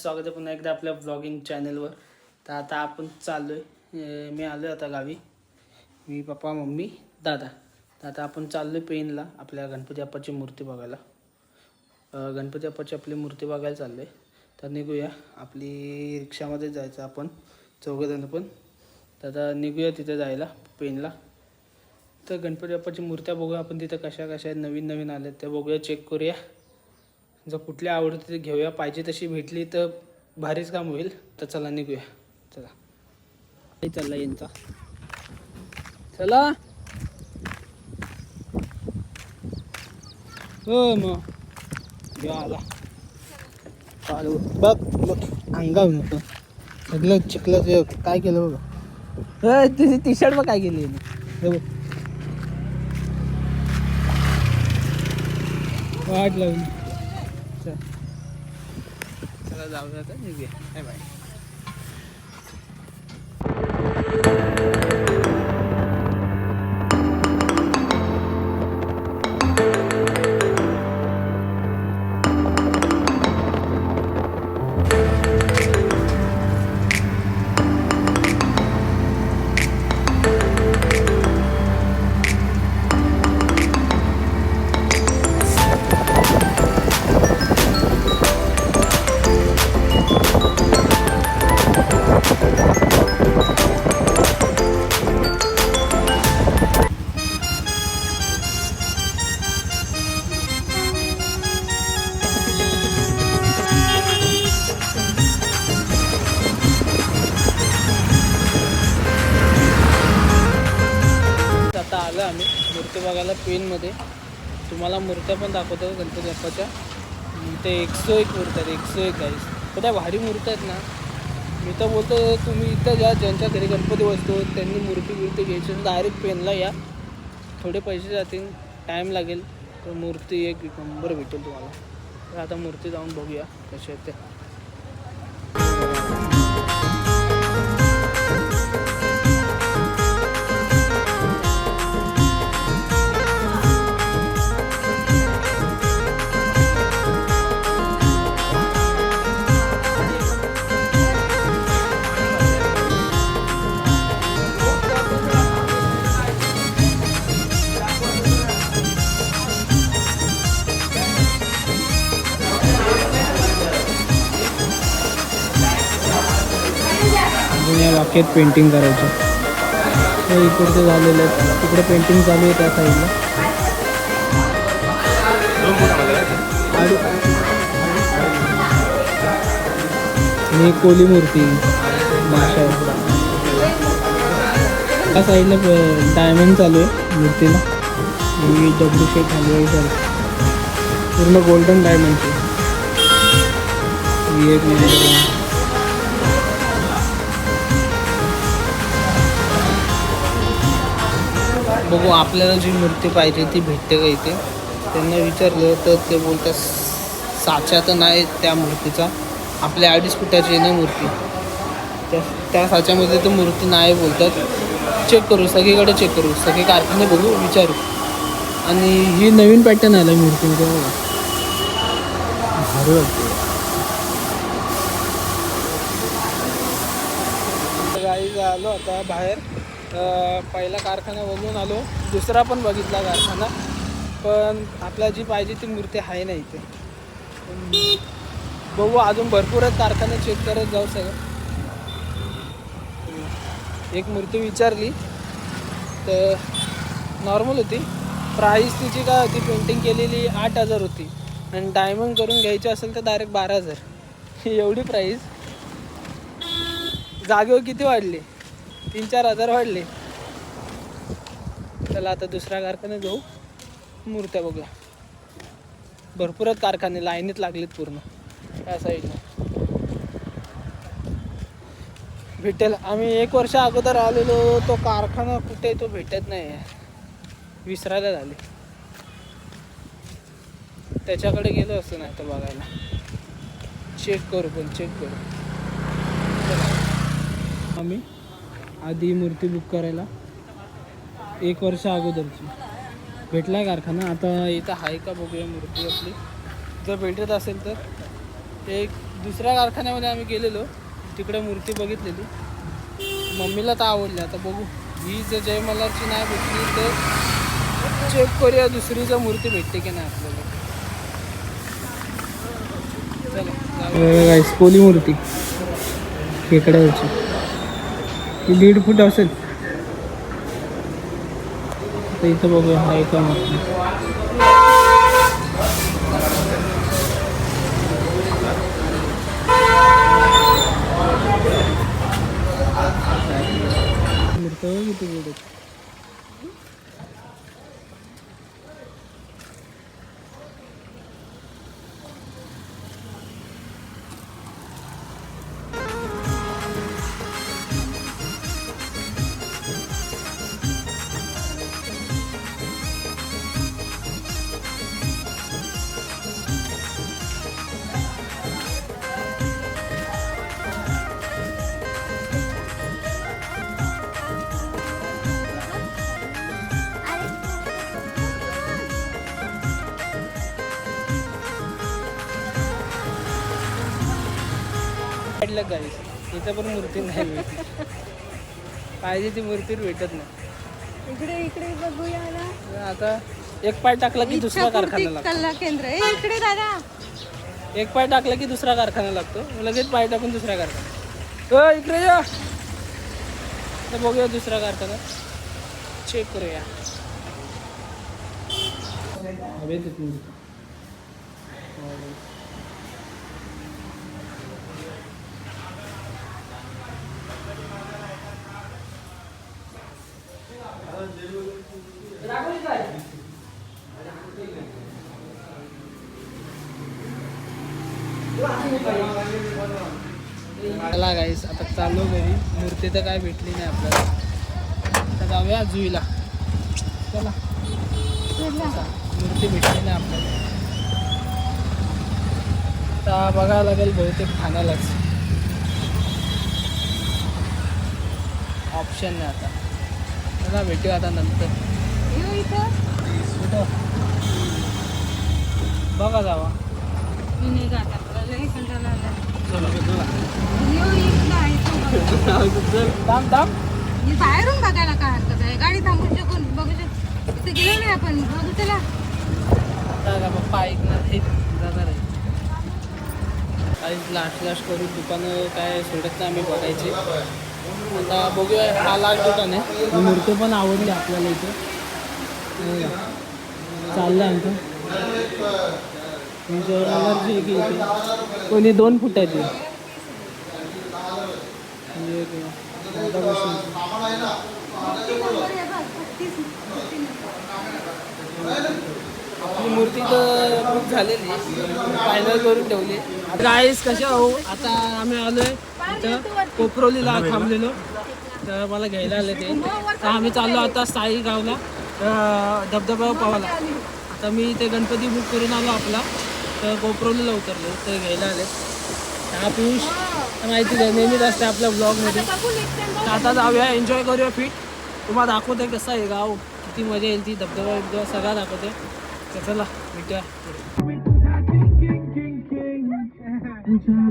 स्वागत आहे पुन्हा एकदा आपल्या ब्लॉगिंग चॅनलवर तर आता आपण चाललो आहे मी आलो आता गावी. मी पप्पा मम्मी दादा. तर आता आपण चाललो आहे पेनला आपल्या गणपती बाप्पाची मूर्ती बघायला. गणपती बाप्पाची आपली मूर्ती बघायला चाललो आहे तर निघूया. आपली रिक्षामध्ये जायचं आपण. चौघजणं पण. तर आता निघूया तिथे जायला पेनला तर गणपती बाप्पाची मूर्त्या बघूया आपण तिथं कशा कशा आहेत. नवीन नवीन आल्या त्या बघूया. चेक करूया. जर कुठल्या आवडते घेऊया पाहिजे तशी भेटली तर भारीच काम होईल. तर चला निघूया. चला. चालला यांचा. चला. हो मग. या आला. चालू. बघ बघ. अंगावर होतं सगळं चिखलं काय केलं बघा. तुझी टी शर्ट बघ काय केली वाट लावली चला जाऊया आता निघूया बाय तुम्हाला पेनमध्ये तुम्हाला मूर्त्या पण दाखवतो गणपती बाप्पाच्या. ते एकशे एक मूर्त्या आहेत एकशे एक गाईस पण त्या भारी मूर्त्या आहेत ना. मी तर बोलतो तुम्ही इथं जा ज्यांच्या घरी गणपती बसतो त्यांनी मूर्ती बिर्ती घ्यायची डायरेक्ट पेनला या. थोडे पैसे जातील टाईम लागेल. तर मूर्ती एक नंबर भेटेल तुम्हाला. तर आता मूर्ती जाऊन बघूया कशा आहेत त्या डोक्यात पेंटिंग करायचं. हे इकडचं झालेलं आहे तिकडे पेंटिंग चालू आहे त्या साईडला आणि कोली मूर्ती. माशा त्या साईडला डायमंड चालू आहे मूर्तीला. आणि दगडू शेक हलवाई चालू पूर्ण गोल्डन डायमंडची ही एक नंबर बघू आपल्याला जी मूर्ती पाहिजे ती भेटते का इथे? त्यांना विचारलं तर ते बोलतात साचा तर नाही त्या मूर्तीचा. आपल्या अडीच फुटाची आहे ना मूर्ती. त्या त्या साच्यामध्ये तर मूर्ती नाही बोलतात. चेक करू सगळीकडे चेक करू. सगळे कारखाने बघू विचारू. आणि ही नवीन पॅटर्न आला मूर्तीमध्ये बघा. भारी वाटते गाई आलो आता बाहेर. पहिला कारखाना बघून आलो. दुसरा पण बघितला कारखाना. पण आपला जी पाहिजे ती मूर्ती आहे ना इथे. बघू अजून भरपूरच कारखाने चेक करत जाऊ सगळं. एक मूर्ती विचारली. तर नॉर्मल होती. प्राईस तिची काय होती? पेंटिंग केलेली आठ हजार होती. आणि डायमंड करून घ्यायची असेल तर डायरेक्ट बारा हजार. एवढी प्राईस जागेवर किती वाढली? तीन चार हजार वाढले. चला आता दुसऱ्या कारखान्यात जाऊ मूर्त्या बघूया. भरपूरच कारखाने लाईनीत लागलेत पूर्ण. त्या साईडला भेटेल. आम्ही एक वर्ष अगोदर आलेलो तो कारखाना कुठे तो भेटत नाही. विसरायला झाले. त्याच्याकडे गेलो असतो नाही तर बघायला. चेक करू पण चेक करू. आम्ही? आधी मूर्ती बुक करायला. एक वर्ष अगोदरची. भेटला कारखाना. आता इथं आहे का बघूया मूर्ती आपली. जर भेटत असेल तर. एक दुसऱ्या कारखान्यामध्ये आम्ही गेलेलो. तिकडे मूर्ती बघितलेली. मम्मीला तर आवडली. आता बघू. ही जर जयमल्हारची नाही भेटली तर चेक करूया दुसरी जर मूर्ती भेटते की नाही आपल्याला. चला कोली मूर्ती. खेकड्याची ही दीड फूट असेल तर इथं बघूया हा एका मूर्ती मूर्ती बघ काढलं गावी इथं पण मूर्ती नाही भेटत पाहिजे ती मूर्ती भेटत नाही. इकडे इकडे बघूया ना. आता एक पाय टाकला की दुसरा कारखाना लागतो. कल्ला केंद्र. ए, इकडे दादा. एक पाय टाकला की दुसरा कारखाना लागतो. लगेच पाय टाकून दुसरा कारखाना. अ, इकडे या. तर बघूया दुसरा कारखाना. चेक करूया. हवेत आहेत मूर्ती. चला चालू घरी. मूर्ती तर काय भेटली नाही आपल्याला. आता जाऊया जुईला. चला. मूर्ती भेटली नाही आपल्याला. आता बघायला लागेल बहुतेक ठाण्यालाच ऑप्शन नाही आता. चला भेटूया आता नंतर. बघा जावा. चला थांब थांब मी बाहेरून बघायला काय हरकत आहे? गाडी थांबून शकून बघू शकतो तिथे गेलो नाही आपण. बघू चला. आता पप्पा ऐकणार हे जाणार आहे काही लास्ट लास्ट करून दुकानं काय सोडत नाही आम्ही बघायचे. आता बघूया हा लास्ट दुकान आहे. ही मूर्ती पण आवडली आपल्याला इथे. चाललं आहे आमचं. म्हणजे अलर्जी आहे की इथे? कोणी दोन फूट आहे ती म्हणजे एक राधाकृष्ण. आपली मूर्ती तर बुक झालेली फायनल करून ठेवली गाईस कशा हो आता आम्ही आलोय इथं कोपरोलीला थांबलेलो. तर मला घ्यायला आले ते. तर आम्ही चाललो आता साई गावला. तर धबधबा पावाला आता मी ते गणपती बुक करून आलो आपला. तर कोपरोलीला उतरलो. ते घ्यायला आले. हा पियुष माहितीच आहे नेहमीच असते आपल्या ब्लॉगमध्ये आता जाऊया एन्जॉय करूया फिट. तुम्हाला दाखवते कसं आहे गाव किती मजा येईल ती धबधबा बिबधबा सगळा दाखवते. तर चला भेटूया. हा तुझा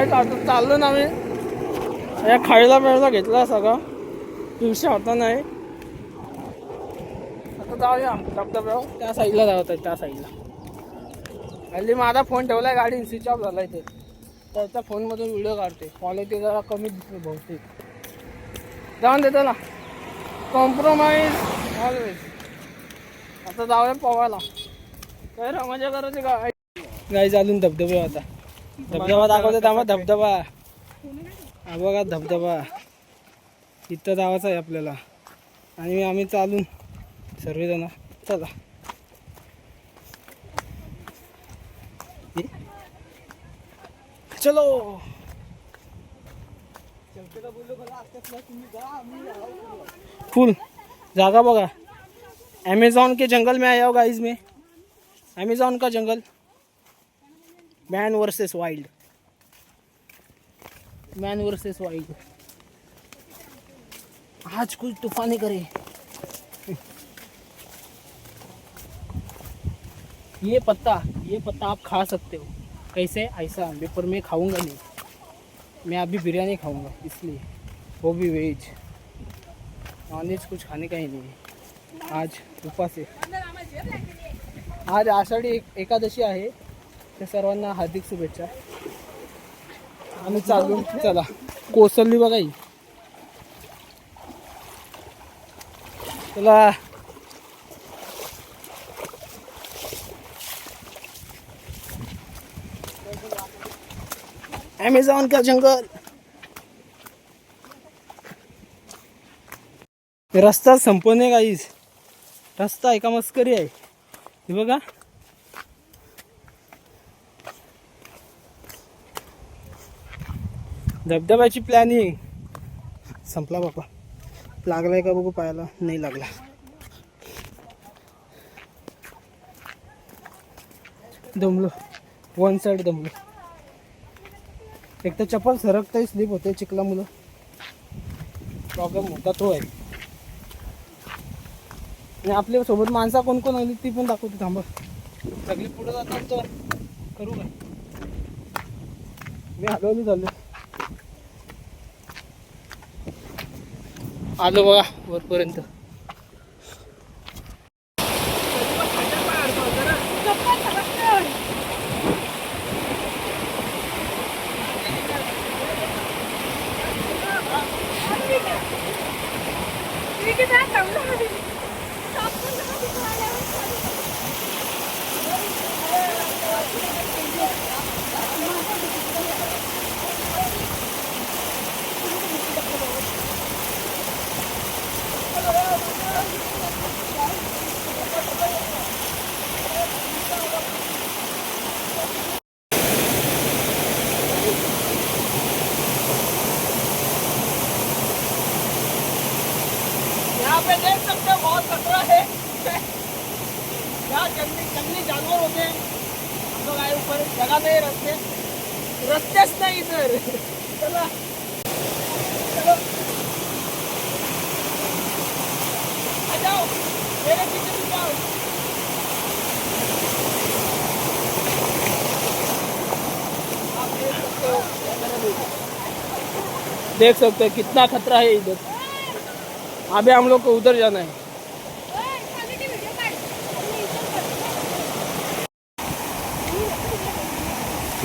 काय गाडी आता चाललो ना मी या खायला प्यायला घेतला सगळा. दिवशी होता नाही. आता जाऊया. धबधब्यावर. त्या साईडला जावत आहे त्या साईडला. हल्ली माझा फोन ठेवलाय गाडी स्विच ऑफ झाला इथे. त्या फोनमधून व्हिडिओ काढते. क्वालिटी जरा कमी दिसते बहुतेक. जाऊन देतो ना. कॉम्प्रोमाइज ऑलवेज आता जाऊया पोवायला. काय रे, मजा करायची का? गाई चालून धबधबे आता धबधबा दाखवतो त्यामुळे धबधबा. हा बघा धबधबा. इथं जावाचं आहे आपल्याला. आणि आम्ही चालून सर्वजण. चला. चलो. फुल. जागा बघा. ॲमेझॉन के जंगल में आया होगा इसमें ॲमेझॉन का जंगल. Man versus wild man versus wild आज कुछ तूफानी करे। ये पत्ता ये पत्ता आप खा सकते हो। कैसे? ऐसा पर मैं खाऊँगा नहीं। मैं अभी बिरयानी खाऊँगा, इसलिए। वो भी वेज। नॉन वेज कुछ खाने का ही नहीं है। आज उपास आहे आज आषाढी एक एकादशी आहे। त्या सर्वांना हार्दिक शुभेच्छा. आम्ही चालू चला. कोसळली बघा ही. चला. ॲमेझॉन का जंगल रस्ता संपवणे काहीच रस्ता एका मस्करी आहे. हे बघा. धबधब्याची प्लॅनिंग संपला बाबा लागलाय का बघू पाहायला? नाही लागला. दमलो. वन साईड दमलो. एक तर चप्पल सरकताही स्लिप होते चिखला मुलं. प्रॉब्लेम होता तो आहे आणि आपल्यासोबत माणसा कोण कोण आली ती पण दाखवते थांबा. सगळी पुढे जातात तर करू का मी हलवली चाललो आलो बघा वरपर्यंत. यहाँ पे देख सकते हो बहुत खतरा है यहाँ जंगली जंगली जानवर होते हैं हम लोग आए ऊपर जगह नहीं रस्ते रस्तेच नाही इधर चला चलो आ जाओ मेरे पीछे पीछे आओ आप देख सकते हो देख. सकते हो कितना खतरा है इधर. अभी हम लोग को उधर जाना है.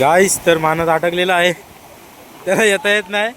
गाईस तर मानस अटकलेला आहे. त्याला येता येत नाही.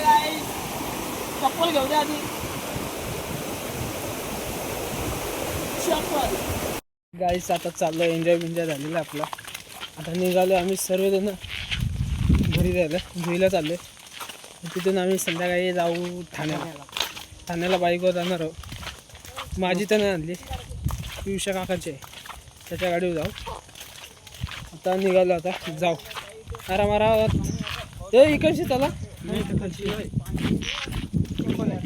गाईस चप्पल घेऊ द्या आधी. गाईस आता चाललो एन्जॉय बिन्जॉय झालेला आपला. आता निघालो आम्ही सर्वजण. घरी जायला घरीला चाललो तिथून आम्ही संध्याकाळी जाऊ ठाण्याला. ठाण्याला बाईकवर जाणार आहोत. माझी तर नाही आणली. पियुषा काकाची आहे. त्याच्या गाडीवर जाऊ. आता निघालो आता. जाऊ. आराम आरामात ए इकडची चला.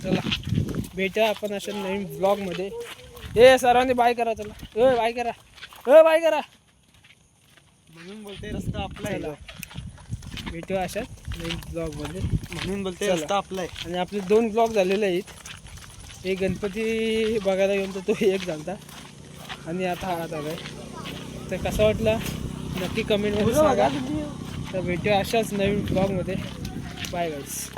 चला. भेटा आपण अशा नवीन ब्लॉगमध्ये. ए सर्वांनी बाय करा चला. ए बाय करा. ए बाय करा. म्हणून बोलते रस्ता आपला भेटू अशा नवीन ब्लॉगमध्ये म्हणून बोलते. रस्ता आपला आहे आणि आपले दोन ब्लॉग झालेले आहेत एक गणपती बघायला गेलो तर तो एक झालता आणि आता हा झाला आहे तर कसा वाटला नक्की कमेंटमध्ये सांगा तर भेटूया अशाच नवीन ब्लॉगमध्ये बाय गाईस